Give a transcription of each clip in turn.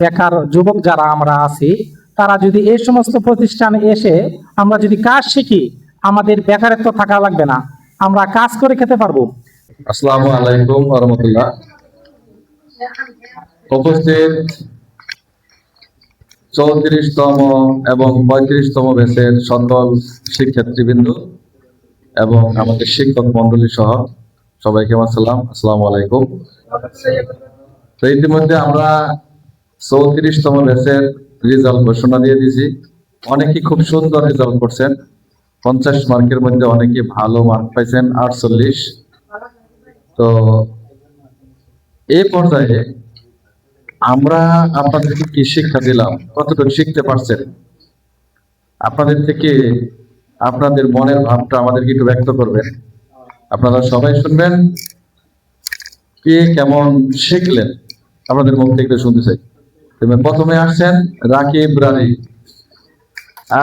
বেকার যুবক যারা আমরা আছি, তারা যদি এই সমস্ত প্রতিষ্ঠানে এসে আমরা যদি কাজ শিখি, আমাদের বেকারত্ব থাকা লাগবে না। আমরা কাজ করে খেতে পারব। আসসালামু আলাইকুম রহমতুল্লাহ। উপস্থিত চৌত্রিশতম এবং পঁয়ত্রিশতম ব্যাচের সকল শিক্ষার্থীবৃন্দ এবং আমাদের শিক্ষক মন্ডলী সহ সবাইকে আমার সালাম। আসসালামু আলাইকুম। তো ইতিমধ্যে আমরা চৌত্রিশতম ব্যাচের রেজাল্ট ঘোষণা দিয়ে দিয়েছি অনেকেই খুব সুন্দর রেজাল্ট করছেন। পঞ্চাশ মার্কের মধ্যে অনেকে ভালো মার্ক পাইছেন, আটচল্লিশ। তো এই পর্যায়ে আমরা আপনাদেরকে কি শিক্ষা দিলাম? কতটুকু শিখতে পারছেন? আপনাদের থেকে আপনাদের মনের ভাবটা আমাদেরকে একটু ব্যক্ত করবেন। আপনারা সবাই শুনবেন। কে কেমন শিখলেন? আপনাদের মুখ থেকে শুনতে চাই। প্রথমে আসছেন রাকিব রানী।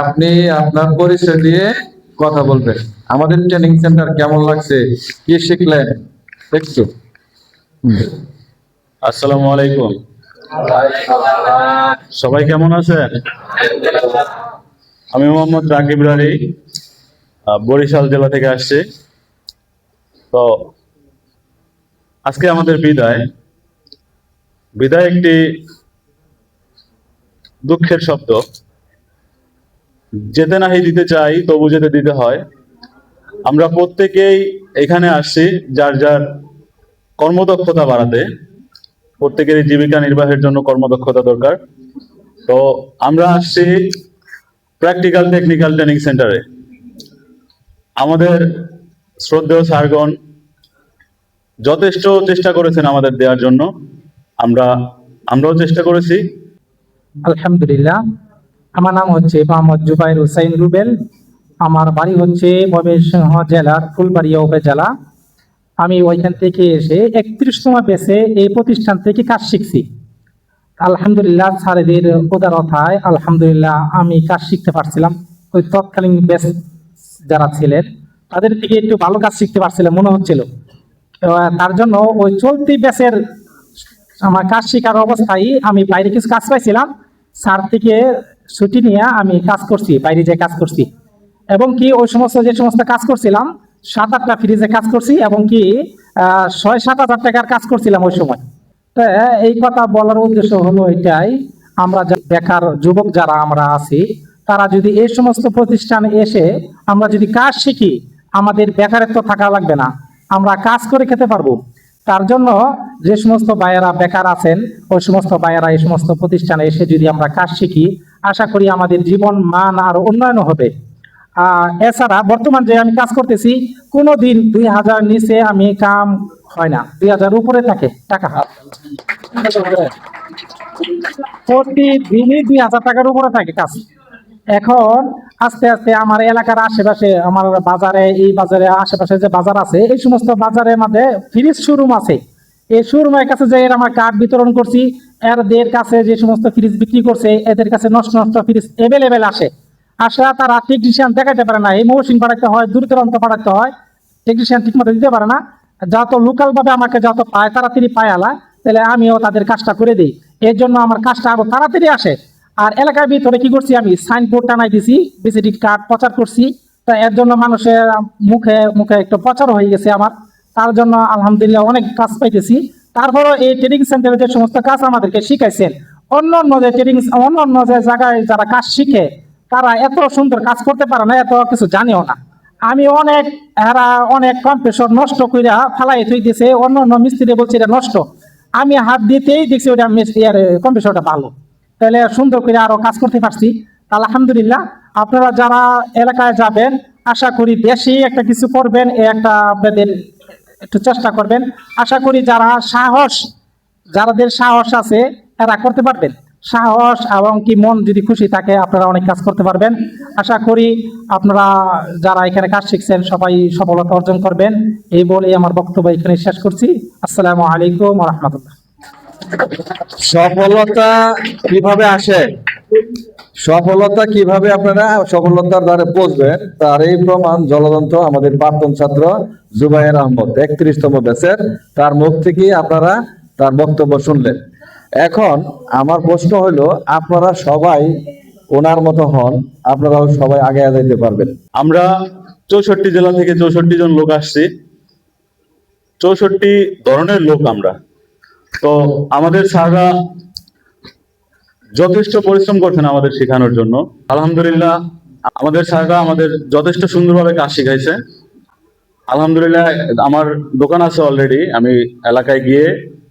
আপনি আপনার পরিচয় দিয়ে কথা বলবেন। আমাদের ট্রেনিং সেন্টার কেমন লাগছে? কি শিখলেন? একটু। আসসালামু আলাইকুম। সবাই কেমন আছেন? আমি মোহাম্মদ রাকিব রানি বরিশাল জেলা থেকে আসছি। তো আজকে আমাদের বিদায়। বিদায় একটি দুঃখের শব্দ। যেতে নাহি দিতে চাই, তবু যেতে দিতে হয়। আমরা প্রত্যেকেই এখানে আসছি, যার যার কর্মদক্ষতা বাড়াতে। প্রত্যেকেরই জীবিকা নির্বাহের জন্য কর্মদক্ষতা দরকার। তো আমরা আসছি প্র্যাকটিক্যাল টেকনিক্যাল ট্রেনিং সেন্টারে আমাদের শ্রদ্ধেয় স্যারগণ যথেষ্ট চেষ্টা করেছেন আমাদের দেওয়ার জন্য। আমরা, আমরাও চেষ্টা করেছি। আলহামদুলিল্লাহ। আমার নাম হচ্ছে মোহাম্মদ জুবাইর হুসাইন রুবেল। আমার বাড়ি হচ্ছে ময়মনসিংহ জেলার ফুলবাড়িয়া উপজেলা। আমি ওইখান থেকে এসে একত্রিশতম বেসে এই প্রতিষ্ঠান থেকে কাজ শিখছি। আলহামদুলিল্লাহ, স্যারেদের উদারতায় আলহামদুলিল্লাহ আমি কাজ শিখতে পারছিলাম। ওই তৎকালীন বেস যারা ছিলেন, তাদের থেকে একটু ভালো কাজ শিখতে পারছিলাম, মনে হচ্ছিল। তার জন্য ওই চলতি বেসের আমার কাজ শেখার অবস্থায় আমি বাইরে কিছু কাজ পাইছিলাম। স্যার থেকে ছুটি নিয়ে আমি কাজ করছি, বাইরে যে কাজ করছি। এবং কি ওই সমস্ত যে সমস্ত কাজ করছিলাম, সাত আটটা ফ্রিজে কাজ করছি এবং কি ছয় সাত হাজার টাকার কাজ করছিলাম ওই সময়। তো, এই কথা বলার উদ্দেশ্য হলো এটাই, আমরা বেকার যুবক যারা আমরা আছি, তারা যদি এই সমস্ত প্রতিষ্ঠানে এসে আমরা যদি কাজ শিখি, আমাদের বেকারত্ব থাকা লাগবে না। আমরা কাজ করে খেতে পারব। তার জন্য যে সমস্ত বায়েরা বেকার আছেন, ওই সমস্ত বায়েরা এই সমস্ত প্রতিষ্ঠানে এসে যদি আমরা কাজ শিখি, আশা করি আমাদের জীবন, মান আরও উন্নয়ন হবে। এছাড়া বর্তমান যে আমি কাজ করতেছি কোনো দিন দুই হাজার নিচে আমি কাম হয় না। দুই হাজার উপরে থাকে টাকা। প্রতিদিনই দুই হাজার টাকার উপরে থাকে কাজ। এখন আস্তে আস্তে আমার এলাকার আশেপাশে, আমার বাজারে, এই বাজারে আশেপাশে যে বাজার আছে, এই সমস্ত বাজারের মধ্যে ফ্রিজ শোরুম আছে। এই শোরুমের কাছে যে আমার কার্ড বিতরণ করছি। এদের কাছে যে সমস্ত ফ্রিজ বিক্রি করছে, এদের কাছে নষ্ট নষ্ট ফ্রিজ এভেলেবেল আসে। আসা তারা টেকনিশিয়ান দেখাতে পারে না। এই মৌসুম পাঠাতে হয়, দূর দূরান্ত পাঠাতে হয়। টেকনিশিয়ান ঠিক মতো দিতে পারে না। যত লোকাল ভাবে আমাকে যত পায়, তাড়াতাড়ি পায় আলা, তাহলে আমিও তাদের কাজটা করে দিই। এর জন্য আমার কাজটা আরও তাড়াতাড়ি আসে। আর এলাকার ভিতরে কি করছি আমি? সাইনবোর্ড টানাই দিছি বিসিডি কার্ড প্রচার করছি। তা এর জন্য মানুষের মুখে মুখে একটু প্রচার হয়ে গেছে আমার। তার জন্য আলহামদুলিল্লাহ অনেক কাজ পাইতেছি। তারপরও এই ট্রেনিং সেন্টারে যে সমস্ত কাজ আমাদেরকে শিখাইছেন, অন্য অন্য যে ট্রেনিং অন্য অন্য যে জায়গায় যারা কাজ শিখে, তারা এত সুন্দর কাজ করতে পারে না, এত কিছু জানেও না। আমি অনেক এরা অনেক কম্প্রেসর নষ্ট কইরা ফালাই থই দিছে অন্য অন্য মিস্ত্রি বলছে এটা নষ্ট। আমি হাত দিতেই দেখছি ওটা কম্প্রেসরটা ভালো। তাহলে সুন্দর করে আরও কাজ করতে পারছি। আলহামদুলিল্লাহ, আপনারা যারা এলাকায় যাবেন, আশা করি বেশি একটা কিছু করবেন, এ একটা আপনাদের একটু চেষ্টা করবেন। আশা করি যারা সাহস, যারাদের সাহস আছে, তারা করতে পারবেন। সাহস এবং কি মন যদি খুশি থাকে, আপনারা অনেক কাজ করতে পারবেন। আশা করি আপনারা যারা এখানে কাজ শিখছেন, সবাই সফলতা অর্জন করবেন। এই বলে আমার বক্তব্য এখানে শেষ করছি। আসসালামু আলাইকুম রহমতুল্লাহ। সফলতা কীভাবে আসে? সফলতা কীভাবে আপনারা সফলতার দ্বারে পৌঁছবেন, তার এই প্রমাণ জলদন্ত আমাদের প্রাক্তন ছাত্র জুবাইর আহমদ, একত্রিশতম ব্যাচের। তার মুখ থেকে আপনারা তার বক্তব্য শুনলেন। এখন আমার প্রশ্ন হলো, আপনারা সবাই ওনার মতো হন, আপনারাও সবাই আগে যেতে পারবেন। আমরা চৌষট্টি জেলা থেকে চৌষট্টি জন লোক আসছি। চৌষট্টি ধরনের লোক আমরা। তো আমাদের স্যাররা যথেষ্ট পরিশ্রম করছেন আমাদের শেখানোর জন্য। আলহামদুলিল্লাহ, আমাদের স্যাররা আমাদের যথেষ্ট সুন্দরভাবে কাজ শিখাইছে। আলহামদুলিল্লাহ, আমার দোকান আছে অলরেডি আমি এলাকায় গিয়ে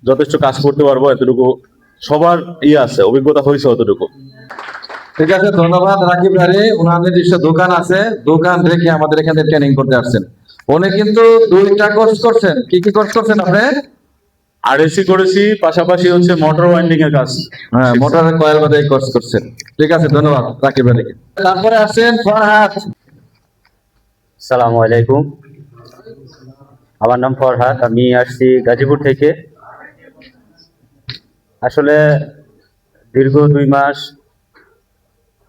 যথেষ্ট কাজ করতে পারব, এতটুকু সবার ইয়ে আছে, অভিজ্ঞতা হয়েছে অতটুকু। ঠিক আছে, ধন্যবাদ রাকিব ভাই ওনার নিজস্ব দোকান আছে, দোকান রেখে আমাদের এখানে ট্রেনিং করতে আসছেন। উনি কিন্তু দুইটা কোর্স করছেন। কি কি কোর্স করছেন আপনি? আর এসি করেছি পাশাপাশি হচ্ছে মোটর ওয়াইন্ডিং এর কাজ। হ্যাঁ মোটরের কয়েল বাদে কোর্স করছেন ঠিক আছে ধন্যবাদ রাকিব ভাই। তারপরে আসছেন ফরহাদ। সালামু আলাইকুম। আমার নাম ফরহাদ আমি আসছি গাজীপুর থেকে। আসলে দীর্ঘ দুই মাস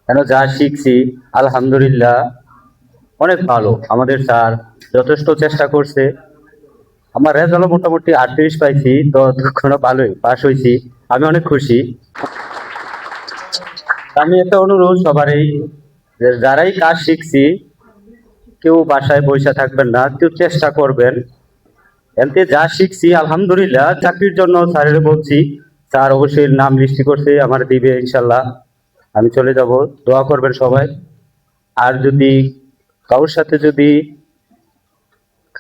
কেন যা শিখছি আলহামদুলিল্লাহ অনেক ভালো। আমাদের স্যার যথেষ্ট চেষ্টা করছে। আমার রেজাল্ট মোটামুটি আটত্রিশ পাইছি, তো কোনো ভালোই পাস হয়েছি আমি অনেক খুশি। আমি একটা অনুরোধ সবারই যারাই কাজ শিখছি, কেউ বাসায় বসে থাকবেন না, কেউ চেষ্টা করবেন। এমনি যা শিখছি, আলহামদুলিল্লাহ, চাকরির জন্য স্যারের বলছি, স্যার অবশ্যই নাম লিস্টি করছে, আমার দিবে ইনশাল্লাহ। আমি চলে যাব, দোয়া করবেন সবাই। আর যদি কারোর সাথে যদি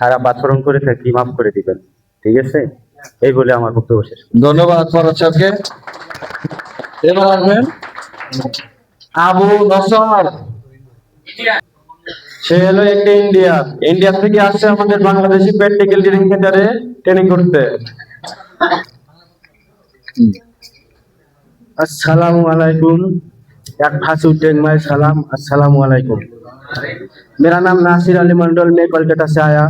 খারাপ আচরণ করে থাকি মাফ করে দিবেন? ঠিক আছে? এই বলে আমার বক্তব্য শেষ ধন্যবাদ, ফরাজ সাহেবকে। এবার আসবেন আবু নসর। সে হলো একটা ইন্ডিয়া ইন্ডিয়া থেকে আসছে আমাদের বাংলাদেশি প্র্যাকটিক্যাল ট্রেনিং সেন্টারে ট্রেনিং করতে। আসসালামু আলাইকুম। এক ভাসু সালাম। আসসালামু আলাইকুম। मेरा नाम नासिर अली मंडल, मैं कोलकाता से आया।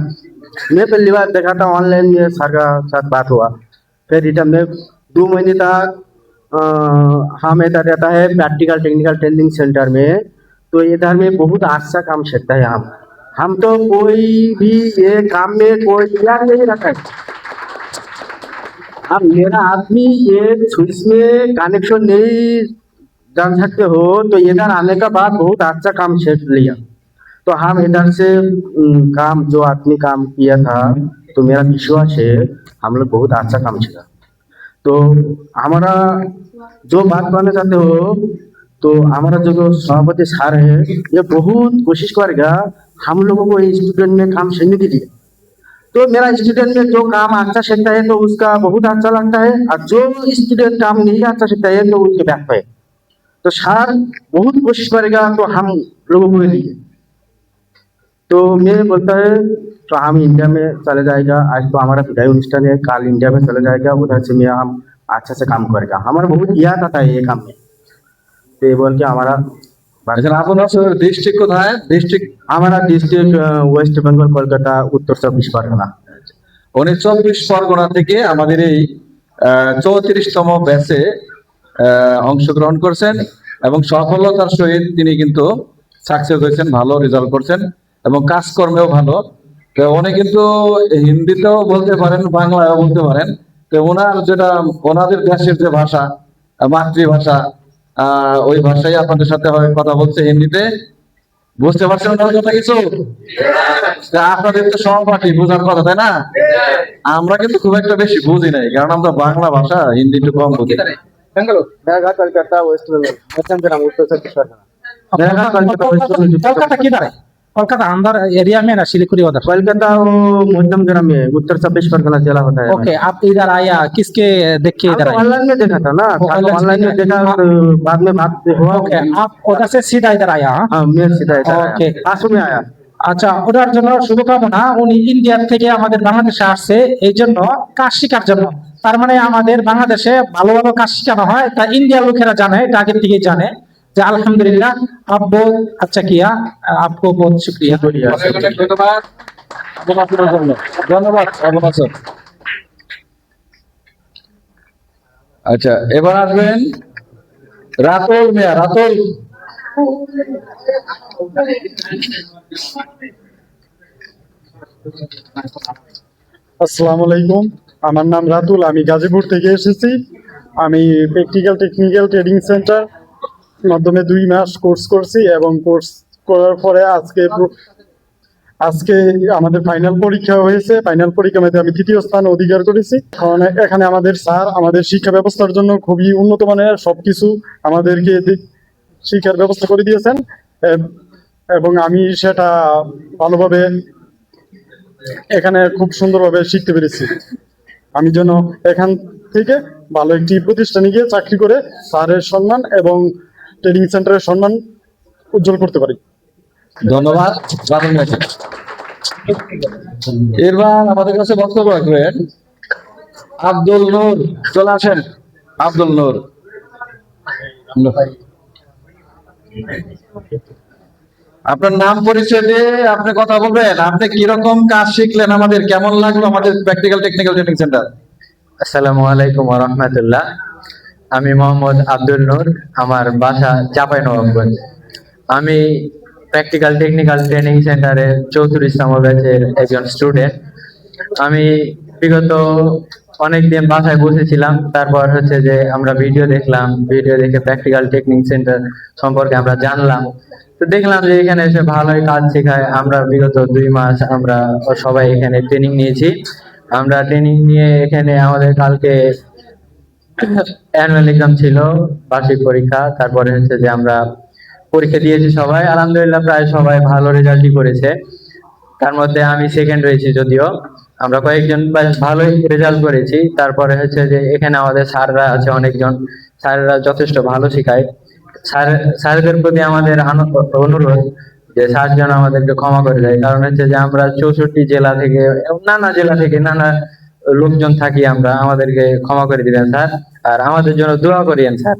मैं पहली बार देखा था ऑनलाइन में सर का साथ बात हुआ। फिर रिटर्न में दो महीने तक हम इधर रहता है प्रैक्टिकल टेक्निकल ट्रेनिंग सेंटर में। तो इधर में बहुत अच्छा काम सीखता है हम हम तो कोई भी ये काम में कोई तैयार नहीं रखा है। अब मेरा आदमी ये स्विच में कनेक्शन नहीं जान सकते हो तो इधर आने का बाद बहुत अच्छा काम सीख लिया। तो हम इधर से उम, काम जो आदमी काम किया था तो मेरा विश्वास है हम लोग बहुत अच्छा काम किया तो हमारा जो बात करना चाहते हो तो हमारा जो जो सभापति सर है ये बहुत कोशिश करेगा हम लोगों को स्टूडेंट में काम सीखने के लिए तो मेरा स्टूडेंट में जो काम अच्छा सीखता है तो उसका बहुत अच्छा लगता है और जो स्टूडेंट काम नहीं अच्छा सीखता है तो उसके बैक पे तो सर बहुत कोशिश करेगा तो हम लोगों के लिए तो मैं बोलता है तो हम इंडिया में चले जाएगा आज तो हमारा विदाई अनुष्ठान है कल इंडिया में चले जाएगा उधर से मैं हम अच्छा से काम करेगा हमारा बहुत याद आता है ये काम में तो ये बोल के हमारा আচ্ছা আবু নসর ডিস্ট্রিক্ট কোথায় ডিস্ট্রিক্ট हमारा डिस्ट्रिक्ट वेस्ट बंगाल कोलकाता उत्तर चौबीस परगना উনি চব্বিশ পরগনা থেকে আমাদের এই চৌত্রিশতম ব্যাচে অংশগ্রহণ করছেন এবং সফলতার সহিত তিনি কিন্তু সাকসেস হয়েছেন ভালো রেজাল্ট করছেন এবং কাজকর্মেও ভালো। তো উনি কিন্তু হিন্দিতেও বলতে পারেন বাংলায়ও বলতে পারেন। তো ওনার যেটা ওনাদের দেশের যে ভাষা মাতৃভাষা ওই ভাষাই আপনাদের সাথে কথা বলছে হিন্দিতে। বুঝতে পারছেন ওনার কথা কিছু? আপনাদের তো সহপাঠী বোঝার কথা তাই না? আমরা কিন্তু খুব একটা বেশি বুঝি নাই কারণ আমরা বাংলা ভাষা হিন্দি একটু কম বুঝি। কলকাতা কি দাঁড়ায়? बंगाल मध्यम ग्राम उत्तर चौबीस परगना मेरा कोलकाता वेस्ट बंगाल कोलकाता किधर है कोलकाता अंदर एरिया में ना सिलीगुड़ी उधर कोलकाता वो मध्यम ग्राम में उत्तर चौबीस परगना जिला होता है ओके आप इधर आया किसके देख के इधर आए ऑनलाइन में देखा था ना वो online ऑनलाइन में में देखा देखा। और बाद में बात हुआ ओके आप उधर से सीधा इधर आया हाँ? हाँ मैं सीधा इधर आया Okay. आंसू में आया আচ্ছা ওটার জন্য শুভকামনা উনি ইন্ডিয়া থেকে আমাদের বাংলাদেশে আসছে এই জন্য কাজ শেখার জন্য তার মানে আমাদের বাংলাদেশে ভালো ভালো কাজ শেখানো হয় তা ইন্ডিয়ার লোকেরা জানে এটা আগের থেকেই জানে যে আলহামদুলিল্লাহ আপ বহুত আচ্ছা কিয়া আপকো বহুত শুক্রিয়া। ধন্যবাদ। ধন্যবাদ আচ্ছা এবার আসবেন রাতুল মিয়া রাতুল। আসসালামু আলাইকুম। আমার নাম রাতুল আমি গাজীপুর থেকে এসেছি। আমি প্র্যাকটিক্যাল টেকনিক্যাল ট্রেনিং সেন্টার মাধ্যমে দুই মাস কোর্স করছি এবং কোর্স করার পরে আজকে আজকে আমাদের ফাইনাল পরীক্ষা হয়েছে। ফাইনাল পরীক্ষা মধ্যে আমি তৃতীয় স্থান অধিকার করেছি। কারণ এখানে আমাদের স্যার আমাদের শিক্ষা ব্যবস্থার জন্য খুবই উন্নত মানের সবকিছু আমাদেরকে শিক্ষার ব্যবস্থা করে দিয়েছেন। এবং আমি সেটা ভালোভাবে এখানে খুব সুন্দরভাবে শিখতে পেরেছি। আমি যেন এখান থেকে ভালো একটি প্রতিষ্ঠানে গিয়ে চাকরি করে স্যারের সম্মান এবং ট্রেনিং সেন্টারের সম্মান উজ্জ্বল করতে পারি। ধন্যবাদ। দারুণ এবার আমাদের কাছে বক্তব্য রাখবেন আব্দুল নূর। চলে আসেন আব্দুল নূর। আপনার নাম পরিচয় দিয়ে আপনি কথা বলবেন। আপনি কীরকম কাজ শিখলেন আমাদের? কেমন লাগল আমাদের প্র্যাকটিক্যাল টেকনিক্যাল ট্রেনিং সেন্টার আসসালামু আলাইকুম রহমতুল্লাহ। আমি মোহাম্মদ আব্দুল নূর, আমার বাসা চাপাই নবাবগঞ্জ। আমি প্র্যাকটিক্যাল টেকনিক্যাল ট্রেনিং সেন্টারের চৌত্রিশতম ব্যাচের একজন স্টুডেন্ট আমি বিগত অনেকদিন বাসায় বসেছিলাম, তারপর হচ্ছে যে আমরা ভিডিও দেখলাম ভিডিও দেখে প্র্যাকটিক্যাল টেকনিক সেন্টার সম্পর্কে আমরা জানলাম। তো দেখলাম যে এখানে এসে ভালোই কাজ শেখায়। আমরা বিগত দুই মাস আমরা সবাই এখানে ট্রেনিং নিয়েছি। আমরা ট্রেনিং নিয়ে এখানে আমাদের কালকে অ্যানুয়াল এক্সাম ছিল, বার্ষিক পরীক্ষা, তারপরে হচ্ছে যে আমরা পরীক্ষা দিয়েছি সবাই। আলহামদুলিল্লাহ প্রায় সবাই ভালো রেজাল্টই করেছে। তার মধ্যে আমি সেকেন্ড হয়েছি যদিও। আমরা কয়েকজন ভালোই রেজাল্ট করেছি। তারপরে হচ্ছে যে এখানে আমাদের স্যাররা আছে অনেকজন। স্যাররা যথেষ্ট ভালো শেখায়। স্যার, স্যারদের প্রতি আমাদের অনুরোধ যে স্যার যেন আমাদেরকে ক্ষমা করে দেয়। কারণ হচ্ছে যে আমরা চৌষট্টি জেলা থেকে, নানা জেলা থেকে, নানা লোকজন থাকি আমরা, আমাদেরকে ক্ষমা করে দিবেন, স্যার। আর আমাদের জন্য দোয়া করিয়েন, স্যার।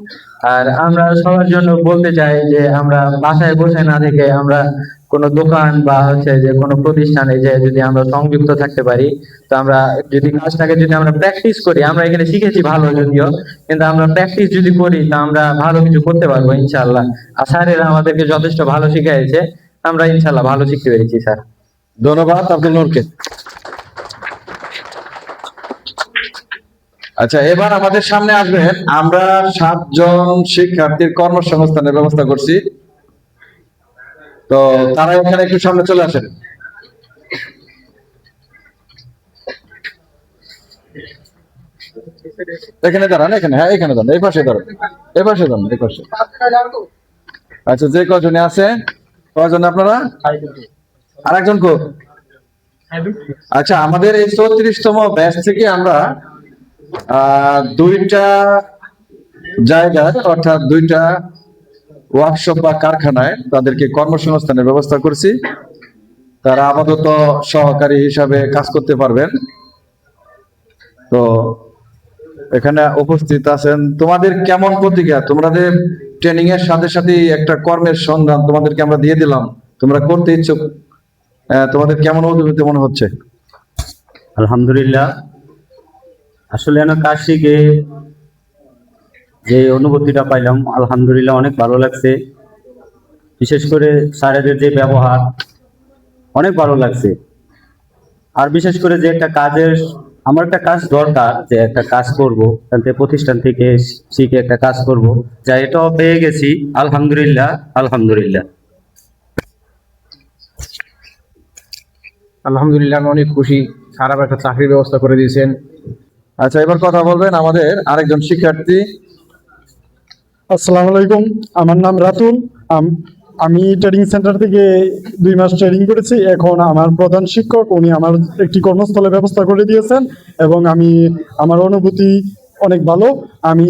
আর আমরা সবার জন্য বলতে চাই যে আমরা বাসায় বসে না থেকে আমরা কোনো দোকান বা হচ্ছে যে কোনো প্রতিষ্ঠানে যে যদি আমরা সংযুক্ত থাকতে পারি, তো আমরা যদি কাজটাকে যদি আমরা প্র্যাকটিস করি, আমরা এখানে শিখেছি ভালো যদিও, কিন্তু আমরা প্র্যাকটিস যদি করি, তা আমরা ভালো কিছু করতে পারব ইনশাল্লাহ আর স্যারেরা আমাদেরকে যথেষ্ট ভালো শিখিয়েছে আমরা ইনশাআল্লাহ ভালো শিখতে পেরেছি, স্যার। ধন্যবাদ, আব্দুল আচ্ছা এবার আমাদের সামনে আসবেন। আমরা সাতজন শিক্ষার্থীর কর্মসংস্থানের ব্যবস্থা করছি। তো তারা এখানে একটু সামনে চলে আসেন। এখানে দাঁড়ান, এখানে হ্যাঁ এখানে দাঁড়ান, এই পাশে দাঁড়ান, এই পাশে দাঁড়ান, এই পাশে। আচ্ছা যে কজনে আছে, কজন আপনারা? আরেকজন কো? আচ্ছা আমাদের এই চৌত্রিশতম ব্যাচ থেকে আমরা দুইটা জায়গায় অর্থাৎ দুইটা ওয়ার্কশপ বা কারখানায় তাদেরকে কর্মসংস্থানের ব্যবস্থা করছি। তারা আপাতত সহকারী হিসাবে কাজ করতে পারবেন। তো এখানে উপস্থিত আছেন। তোমাদের কেমন প্রতিক্রিয়া? তোমাদের ট্রেনিং এর সাথে সাথে একটা কর্মের সন্ধান তোমাদেরকে আমরা দিয়ে দিলাম। তোমরা করতে ইচ্ছুক। তোমাদের কেমন অনুভূতি মনে হচ্ছে? আলহামদুলিল্লাহ। আসলে আমি কাজ শিখে যে অনুভূতিটা পাইলাম, আলহামদুলিল্লাহ অনেক ভালো লাগছে। বিশেষ করে স্যারেদের যে ব্যবহার, অনেক ভালো লাগছে। আর বিশেষ করে যে একটা কাজের, আমার একটা কাজ দরকার, যে একটা কাজ করব প্রতিষ্ঠান থেকে শিখে একটা কাজ করব। যা এটাও পেয়ে গেছি, আলহামদুলিল্লাহ আলহামদুলিল্লাহ। আলহামদুলিল্লাহ, আমি অনেক খুশি। সারা একটা চাকরির ব্যবস্থা করে দিয়েছেন। আচ্ছা এবার কথা বলবেন আমাদের আরেকজন শিক্ষার্থী। আসসালামু আলাইকুম, আমার নাম রাতুল। আমি ট্রেনিং সেন্টার থেকে দুই মাস ট্রেনিং করেছি। এখন আমার প্রধান শিক্ষক, উনি আমার একটি কর্মস্থলের ব্যবস্থা করে দিয়েছেন এবং আমি, আমার অনুভূতি অনেক ভালো। আমি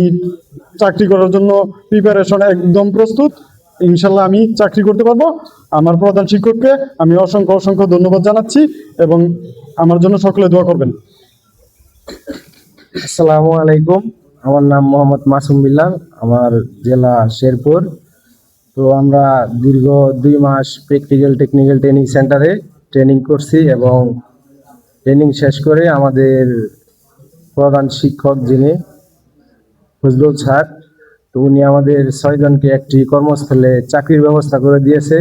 চাকরি করার জন্য প্রিপারেশন একদম প্রস্তুত। ইনশাল্লাহ আমি চাকরি করতে পারব। আমার প্রধান শিক্ষককে আমি অসংখ্য অসংখ্য ধন্যবাদ জানাচ্ছি এবং আমার জন্য সকলে দোয়া করবেন। আসসালামু আলাইকুম। আমার নাম মোহাম্মদ মাসুম বিল্লাল, আমার জেলা শেরপুর। তো আমরা দীর্ঘ দুই মাস প্র্যাকটিক্যাল টেকনিক্যাল ট্রেনিং সেন্টারে ট্রেনিং করছি এবং ট্রেনিং শেষ করে আমাদের প্রধান শিক্ষক যিনি ফজলুল স্যার, তো উনি আমাদের ছয়জনকে একটি কর্মস্থলে চাকরির ব্যবস্থা করে দিয়েছে।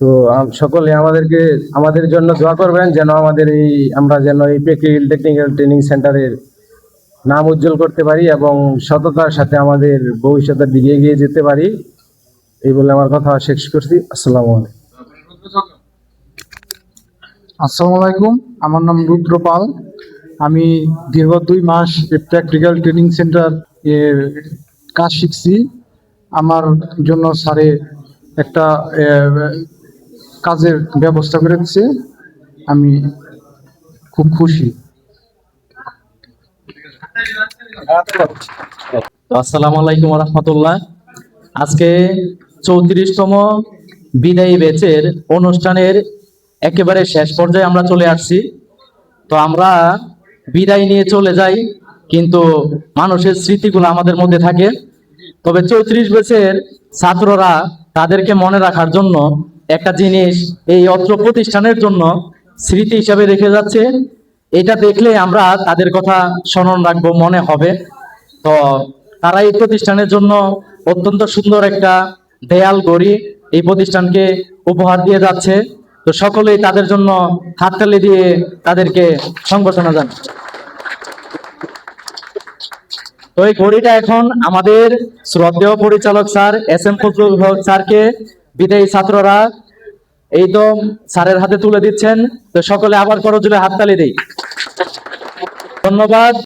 তো সকলে আমাদেরকে, আমাদের জন্য দোয়া করবেন যেন আমাদের এই, আমরা যেন এই প্র্যাকটিক্যাল টেকনিক্যাল ট্রেনিং সেন্টারের নাম উজ্জ্বল করতে পারি এবং সততার সাথে আমাদের ভবিষ্যতের দিকে এগিয়ে যেতে পারি। এই বলে আমার কথা শেষ করছি। আসসালামু আলাইকুম। আসসালামু আলাইকুম। আমার নাম রুদ্র পাল। আমি দীর্ঘ দুই মাস প্র্যাকটিক্যাল ট্রেনিং সেন্টার কাজ শিখছি। আমার জন্য স্যারে একটা কাজের ব্যবস্থা করে দিচ্ছে আমি খুব খুশি। আসসালামু আলাইকুম রহমতুল্লাহ। আজকে চৌত্রিশতম বিদায়ী ব্যাচের অনুষ্ঠানের একেবারে শেষ পর্যায়ে আমরা চলে আসছি। তো আমরা বিদায় নিয়ে চলে যাই, কিন্তু মানুষের স্মৃতিগুলো আমাদের মধ্যে থাকে। তবে চৌত্রিশ ব্যাচের ছাত্ররা তাদেরকে মনে রাখার জন্য একটা জিনিস এই অত্র প্রতিষ্ঠানের জন্য স্মৃতি হিসাবে রেখে যাচ্ছে। এটা দেখলে আমরা তাদের কথা স্মরণ রাখব, মনে হবে। তো তারা এই প্রতিষ্ঠানের জন্য অত্যন্ত সুন্দর একটা দেয়াল গড়ি এই প্রতিষ্ঠানকে উপহার দিয়ে যাচ্ছে। তো সকলেই তাদের জন্য হাততালি দিয়ে তাদেরকে সংবর্ধনা জান তো এই ঘড়িটা এখন আমাদের শ্রদ্ধেয় পরিচালক sir S M Fazlul Haque স্যারকে বিদায়ী ছাত্ররা, এই তো স্যারের হাতে তুলে দিচ্ছেন। তো সকলে আবার করজোরে হাততালি দিই। ধন্যবাদ।